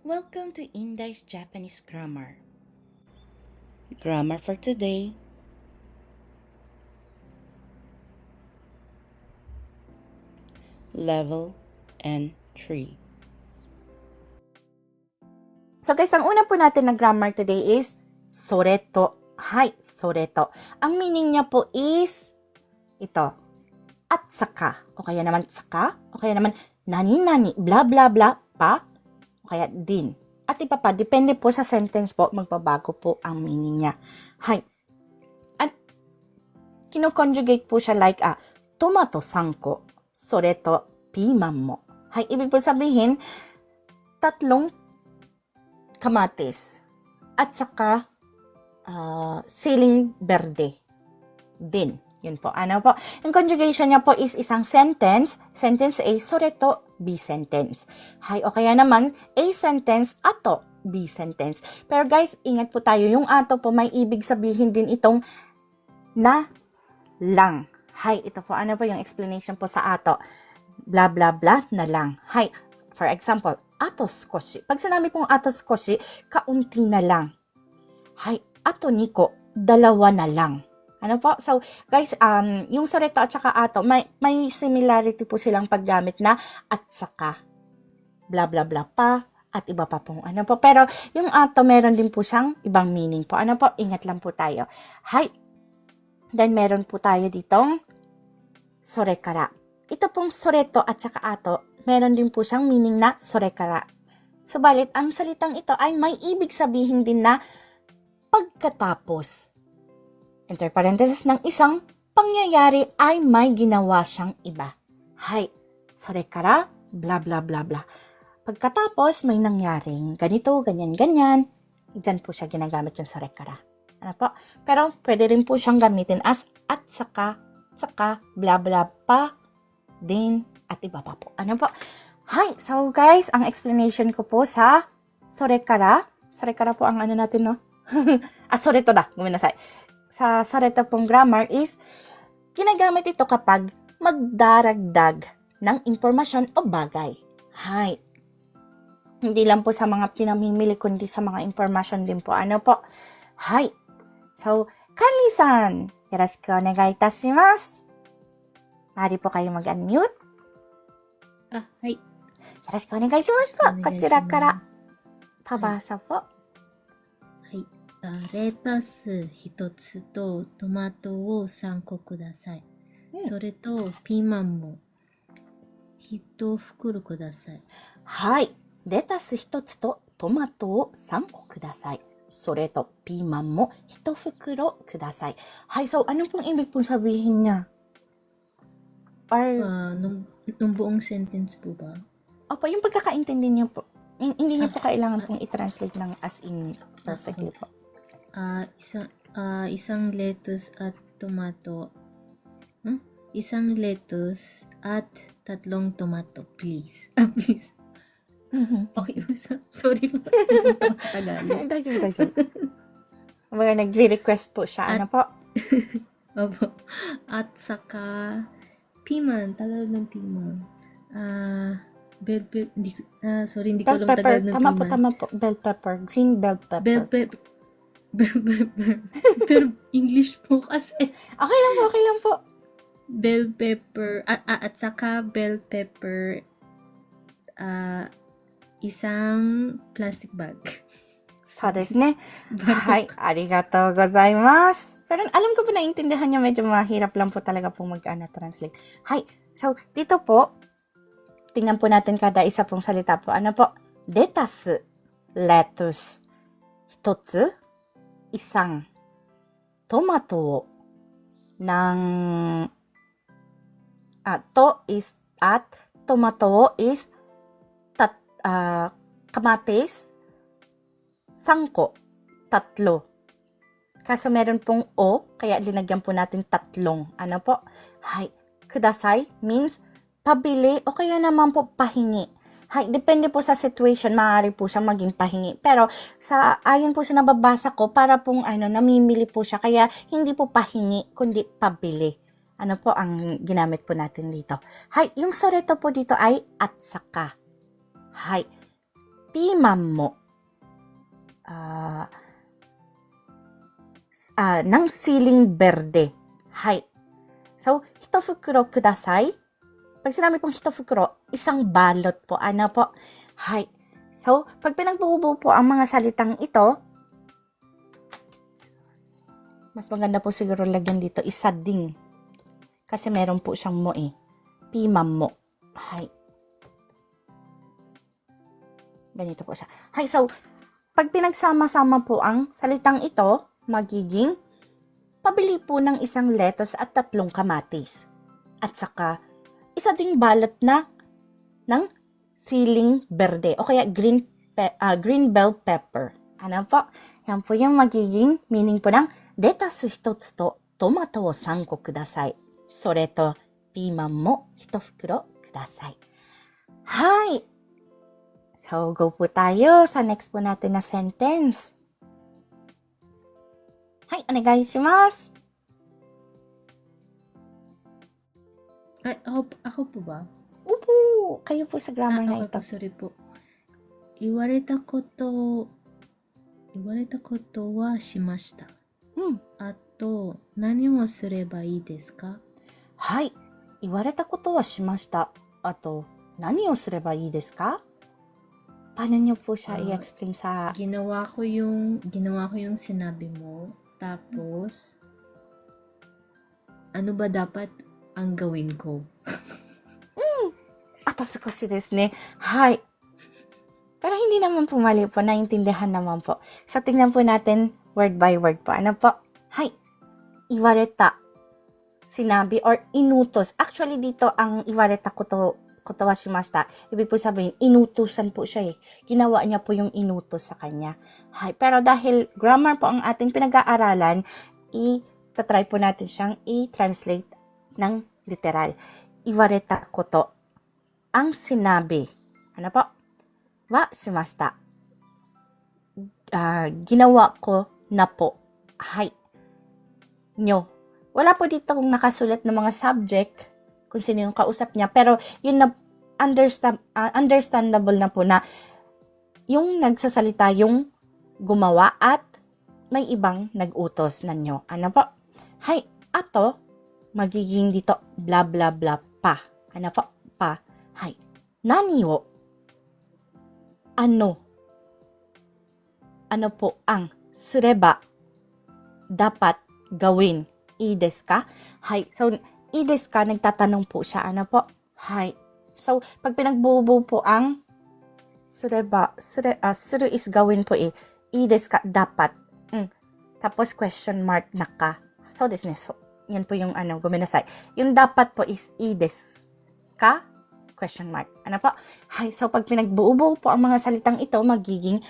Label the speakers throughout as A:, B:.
A: Welcome to Indai's Japanese Grammar. Grammar for today. Level N3.
B: So guys, ang una po natin na grammar today is soreto. Hi, soreto. Ang meaning niya po is ito. At saka. O kaya naman saka. O kaya naman nani-nani, bla bla bla pa. Kaya din. At iba pa, depende po sa sentence po, magbabago po ang meaning niya. Hi. At kino-conjugate po siya like a tomato sangko, soreto piman mo. Hay, ibig po sabihin, tatlong kamatis at saka ah, siling berde din. Yun po. Ano po? Ang conjugation niya po is isang sentence. Sentence A, soreto, B sentence. Hay, o kaya naman, A sentence, ato, B sentence. Pero guys, ingat po tayo. Yung ato po, may ibig sabihin din itong na lang. Hay, ito po. Ano po yung explanation po sa ato? Blah, blah, blah na lang. Hay, for example, ato skoshi. Pag sinabi pong ato skoshi, kaunti na lang. Hay, ato niko, dalawa na lang. Ano po? So, guys, um, yung soreto at saka ato, may, may similarity po silang paggamit na at saka. Blah, blah, blah pa at iba pa pong ano po. Pero yung ato, meron din po siyang ibang meaning po. Ano po? Ingat lang po tayo. Hay. Then, meron po tayo ditong sorekara. Ito pong soreto at saka ato, meron din po siyang meaning na sorekara. Subalit, ang salitang ito ay may ibig sabihin din na pagkatapos. Enter parenthesis ng isang pangyayari ay may ginawa siyang iba. Hay, sorekara, bla bla bla bla. Pagkatapos, may nangyaring ganito, ganyan, ganyan. Diyan po siya ginagamit yung sorekara. Ano po? Pero pwede rin po siyang gamitin as at saka, saka, bla bla pa, din, at iba pa po. Ano po? Hi! So guys, ang explanation ko po sa sorekara. Sorekara po ang ano natin, no? ah, soreto da. Guminasay sa Sareta pong grammar is ginagamit ito kapag magdaragdag ng impormasyon o bagay. Hi. Hindi lang po sa mga pinamimili kundi sa mga impormasyon din po. Ano po? Hi. So, Kani-san, yoroshiku onegai. Mari po kayo mag-unmute. Ah,
C: hi.
B: Yoroshiku onegai shimasu. Konchira
C: kara pabasa po. レタス一つとトマトを3個ください。
B: うん
C: それとピーマンも一袋ください。
B: はい。レタス一つとトマトを3個ください。それと、ピーマンも一袋ください。はい、so, ano pong ibig pong sabihin niya? Or,
C: Ah, nung, nung buong sentence po ba?
B: opo, yung pagkakaintindi niyo po. hin- Hindi niyo po kailangan pong i-translate ng as in perfectly po.
C: uh, isang, uh, isang lettuce at tomato. Hmm? Isang lettuce at tatlong tomato, please. Ah, please. Pakiusap. Sorry po. Tagalog.
B: Tayo, tayo. Mga nagre-request po siya. Ano at, ano po?
C: Opo. At saka, piman. Tagalog ng piman. Ah, uh, bell pepper. Hindi, uh, sorry, hindi
B: bell ko
C: alam
B: pepper.
C: Ng
B: tama
C: piman.
B: Tama po, tama po. Bell pepper. Green bell pepper.
C: Bell pepper. Bell pepper. Pero English po kasi.
B: Okay lang po, okay lang po.
C: Bell pepper. At, ah, at saka bell pepper. Ah, isang plastic bag.
B: そうですね。はい、ありがとうございます。Pero alam ko po naintindihan niyo, medyo mahirap lang po talaga pong mag-ano, translate. Hi, so dito po, tingnan po natin kada isa pong salita po. Ano po? Lettuce, lettuce. Hitotsu, isang. Tomato ng ah, to is at tomato is tat, ah, kamatis sangko, tatlo. Kaso meron pong o, kaya linagyan po natin tatlong. Ano po? Hay, kudasai means pabili o kaya naman po pahingi. Hay, depende po sa situation, maaari po siya maging pahingi. Pero sa ayon po sa nababasa ko, para pong ano, namimili po siya. Kaya hindi po pahingi, kundi pabili. Ano po ang ginamit po natin dito? Hay, yung soreto po dito ay at saka. Hay, ピーマンも、ah, s- ah, ng siling berde. Hay. So, hito fukuro kudasai. Pag sinabi pong hito fukuro, isang balot po. Ano po? Hay. So, pag pinagbubuo po ang mga salitang ito, mas maganda po siguro lagyan dito isa ding. Kasi meron po siyang mo eh. Piman mo. Hay. Ganito po siya. Hay, so, pag pinagsama-sama po ang salitang ito, magiging pabili po ng isang lettuce at tatlong kamatis. At saka, isa ding balot na ng siling berde o kaya green, pe- ah, green bell pepper. Ano po? Yan po yung magiging meaning po ng lettuce 一つとトマトを3個ください。それとピーマンも1袋ください。はい。So, go po tayo sa next po natin na sentence. はい、お願いします。
C: Ay, ako, ako po ba?
B: Opo! Kayo po sa grammar ah,
C: na
B: ito.
C: Po, sorry po. Iwareta koto... Iwareta koto wa shimashita.
B: Hmm. Ato, nani mo sureba ii desu ka? Hai. Iwareta koto wa shimashita. Ato, nani o sureba ii desu ka? Paano niyo po siya
C: ah,
B: i-explain sa...
C: Ginawa ko yung... Ginawa ko yung sinabi mo. Tapos... Ano ba dapat ang gawin ko?
B: あと少しですね。はい。Pero hindi naman po mali po. Naintindihan naman po. So, tingnan po natin word by word po. Ano po? Hay. Iwareta. Sinabi or inutos. Actually, dito ang iwareta ko to kotawa shimashita. Ibig po sabihin, inutusan po siya eh. Ginawa niya po yung inutos sa kanya. Hay. Pero dahil grammar po ang ating pinag-aaralan, i-try po natin siyang i-translate ng literal. Iwareta ko to ang sinabi. Ano po? Wa shimashita. Ah, ginawa ko na po. Hay. Nyo. Wala po dito kung nakasulat ng mga subject kung sino yung kausap niya. Pero yun na understand, ah, understandable na po na yung nagsasalita yung gumawa at may ibang nag-utos na nyo. Ano po? Hay. Ato, magiging dito bla bla bla pa. Ano po? Pa. Hay. Nani wo? Ano? Ano po ang sureba dapat gawin? I desu ka? Hay. So, i desu ka? Nagtatanong po siya. Ano po? Hay. So, pag pinagbubo po ang sureba, sure, ah, suru is gawin po eh. I desu ka? Dapat. Mm. Tapos question mark na ka. So, desu ne. So, yan po yung ano, guminasay. Yung dapat po is i desu ka? Question mark. Ano po? Hay, so pag pinagbuo-buo po ang mga salitang ito, magiging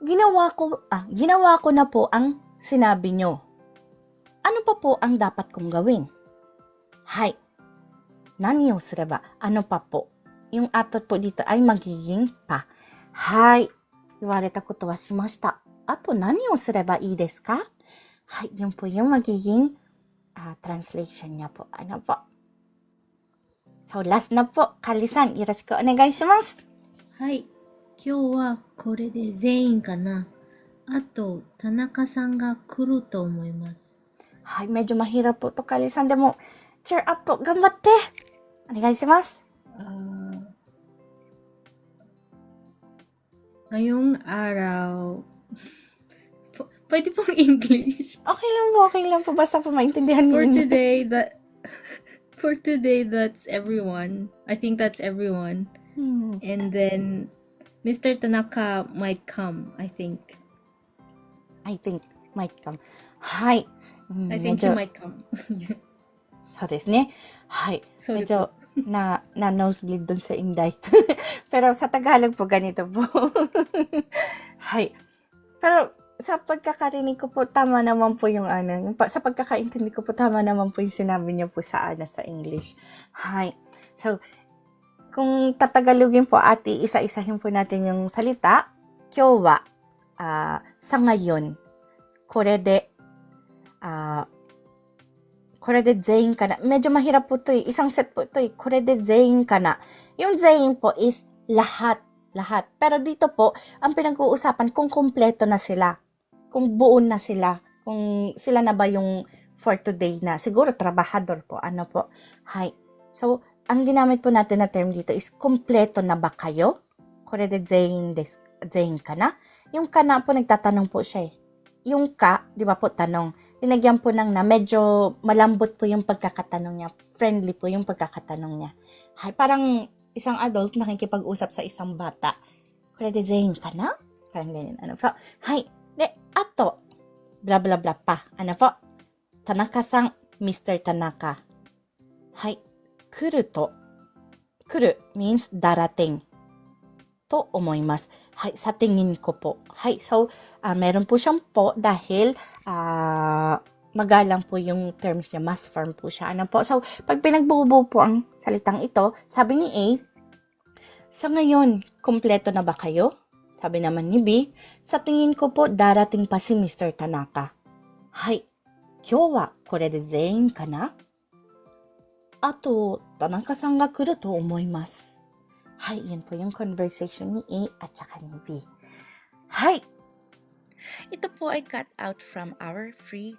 B: ginawa ko, ah, ginawa ko na po ang sinabi nyo. Ano pa po ang dapat kong gawin? Hay. Nani o sureba? Ano pa po? Yung atot po dito ay magiging pa. Hay. Iwareta koto wa shimashita. Ato, nani o sureba ii desu ka? Hay, yun po yung magiging ah, translation niya po. Ano po? So, last na po. Kali-san, yoroshiku onegaishimasu.
C: はい。今日はこれで全員かな。あと、田中さんが来ると思います。
B: Ay, medyo mahirap po to, Kali-san. De mo, cheer up po. Gambatte! Onegaishimasu.
C: Ah, ngayong araw, pwede pong English.
B: Okay lang po, okay lang po. Basta po maintindihan
C: For
B: ninyo.
C: today, that for today, that's everyone. I think that's everyone.
B: Hmm.
C: And then, Mr. Tanaka might come. I think.
B: I think might come. はい。うん
C: I think he
B: medyo-
C: might come.
B: そうですね。はい。
C: Sorry
B: medyo
C: po.
B: na, na nosebleed dun sa Inday. Pero sa Tagalog po ganito po. Hay. Pero sa pagkakarinig ko po, tama naman po yung ano, yung, sa pagkakaintindi ko po, tama naman po yung sinabi niya po sa ano, sa English. Hi. So, kung tatagalugin po ate, isa-isahin po natin yung salita. Kyo wa, uh, ah, sa ngayon, kore de, uh, kore de zain ka na. Medyo mahirap po to eh. Isang set po to eh. Kore de zain ka na. Yung zain po is lahat lahat. Pero dito po, ang pinag-uusapan kung kumpleto na sila. Kung buo na sila. Kung sila na ba yung for today na. Siguro, trabahador po. Ano po? Hi. So, ang ginamit po natin na term dito is kumpleto na ba kayo? Kore de zain desu, zain ka na? Yung ka na po, nagtatanong po siya eh. Yung ka, di ba po, tanong. Linagyan po ng na, medyo malambot po yung pagkakatanong niya. Friendly po yung pagkakatanong niya. Hay, parang isang adult nakikipag-usap sa isang bata. Kore de zain ka na? Parang ganyan. Ano po? Hay, de, ato. Bla bla bla pa. Ano po? Tanaka-san, Mr. Tanaka. Hay, kuru to. Kuru means darating. To omoimasu. Hay, sa tingin ko po. Hay, so, ah, meron po siyang po dahil ah, magalang po yung terms niya. Mas firm po siya. Ano po? So, pag pinagbubuo po ang salitang ito, sabi ni A, sa ngayon, kumpleto na ba kayo? Sabi naman ni B, sa tingin ko po darating pa si Mr. Tanaka. Hay, kyo wa kore de zen? Ato, Tanaka-san ga kuru to omoimasu. Hay, yan po yung conversation ni A at saka ni B. Hay,
A: Ito po ay cut out from our free